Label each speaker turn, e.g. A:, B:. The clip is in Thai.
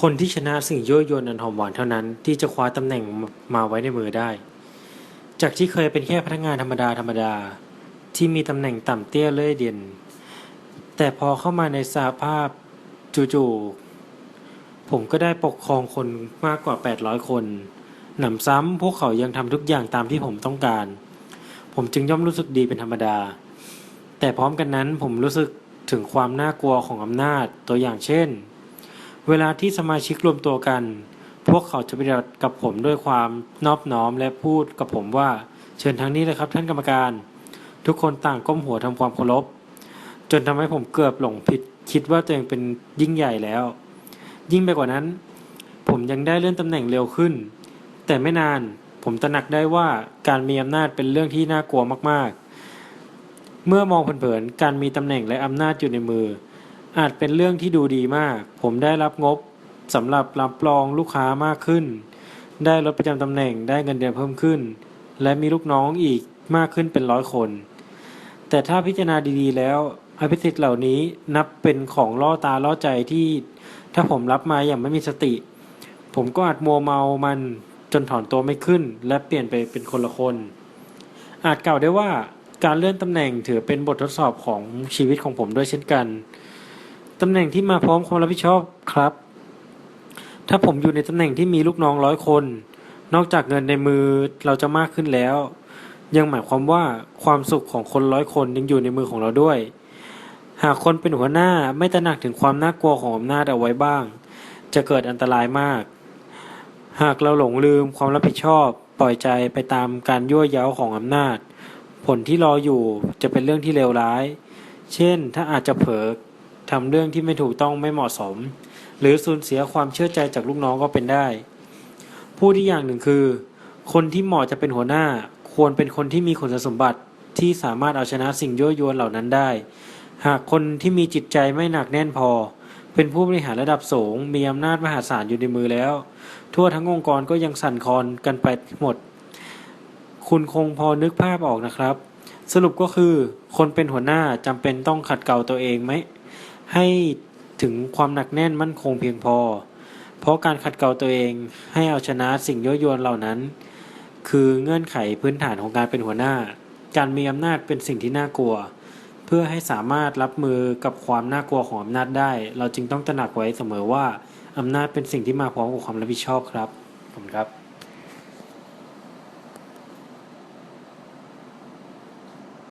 A: คนที่ชนะสิ่งยั่วยวนอันหอมหวานเท่านั้นที่จะคว้าตำแหน่งมาไว้ในมือได้ จากที่เคยเป็นแค่พนักงานธรรมดาธรรมดา ที่มีตำแหน่งต่ำเตี้ยเลื่อยเด่นแต่พอเข้ามาในสภาพจู่ๆผมก็ได้ปกครองคนมากกว่า 800 คน หนำซ้ำพวกเขายังทำทุกอย่างตามที่ผมต้องการ ผมจึงย่อมรู้สึกดีเป็นธรรมดา แต่พร้อมกันนั้นผมรู้สึกถึงความน่ากลัวของอำนาจตัวอย่างเช่น เวลาที่สมาชิกรวมตัวกัน พวกเขาจะปฏิบัติกับผมด้วยความนอบน้อมและพูดกับผมว่า เชิญทางนี้เลยครับท่านกรรมการ ทุกคนต่างก้มหัวทำความเคารพ จนทำให้ผมเกือบหลงผิด คิดว่าตัวเองเป็นยิ่งใหญ่แล้ว ยิ่งไปกว่านั้น ผมยังได้เลื่อนตำแหน่งเร็วขึ้น แต่ไม่นานผมตระหนักได้ว่าการมีอำนาจเป็นเรื่องที่น่ากลัวมากๆ เมื่อมองเผินๆ การมีตำแหน่งและอำนาจอยู่ในมือ อาจเป็นเรื่องที่ดูดีมาก ผมได้รับงบสำหรับรับรองลูกค้ามากขึ้น ได้รถประจำตำแหน่งได้เงินเดือนเพิ่มขึ้น และมีลูกน้องอีกมากขึ้นเป็นร้อยคน แต่ถ้าพิจารณาดีๆ แล้วอภิสิทธิ์เหล่านี้นับเป็นของล่อตาล่อใจที่ ถ้าผมรับมาอย่างไม่มีสติ ผมก็อาจมัวเมามันจนถอนตัวไม่ขึ้น และเปลี่ยนไปเป็นคนละคน อาจกล่าวได้ว่าการเลื่อนตำแหน่งถือเป็นบททดสอบของชีวิตของผมด้วยเช่นกัน ตำแหน่งที่มาพร้อมความรับผิดชอบครับ ถ้าผมอยู่ในตำแหน่งที่มีลูกน้องร้อยคน นอกจากเงินในมือเราจะมากขึ้นแล้ว ยังหมายความว่าความสุขของคนร้อยคนยังอยู่ในมือของเราด้วย หากคนเป็นหัวหน้าไม่ตระหนักถึงความน่ากลัวของอำนาจเอาไว้บ้าง จะเกิดอันตรายมาก หากเราหลงลืมความรับผิดชอบ ปล่อยใจไปตามการยั่วเย้าของอำนาจ ผลที่รออยู่จะเป็นเรื่องที่เลวร้าย เช่น ถ้าอาจจะเผลอ ทำเรื่องที่ไม่ถูกต้องไม่เหมาะสม หรือสูญเสียความเชื่อใจจากลูกน้องก็เป็นได้ ผู้ที่อย่างหนึ่งคือ คนที่เหมาะจะเป็นหัวหน้า ควรเป็นคนที่มีคุณสมบัติที่สามารถเอาชนะสิ่งยั่วยวนเหล่านั้นได้ หากคนที่มีจิตใจไม่หนักแน่นพอ เป็นผู้บริหารระดับสูง มีอำนาจมหาศาลอยู่ในมือแล้ว ทั่วทั้งองค์กรก็ยังสั่นคลอนกันไปหมด คุณคงพอนึกภาพออกนะครับ สรุปก็คือ คนเป็นหัวหน้าจำเป็นต้องขัดเกลาตัวเองไหม ให้ถึงความหนักแน่นมั่นคงเพียงพอ เพราะการขัดเกลาตัวเองให้เอาชนะสิ่งยั่วยวนเหล่านั้น คือเงื่อนไขพื้นฐานของการเป็นหัวหน้า การมีอำนาจเป็นสิ่งที่น่ากลัว เพื่อให้สามารถรับมือกับความน่ากลัวของอำนาจได้ เราจึงต้องตระหนักไว้เสมอว่าอำนาจเป็นสิ่งที่มาพร้อมกับความรับผิดชอบครับขอบคุณครับ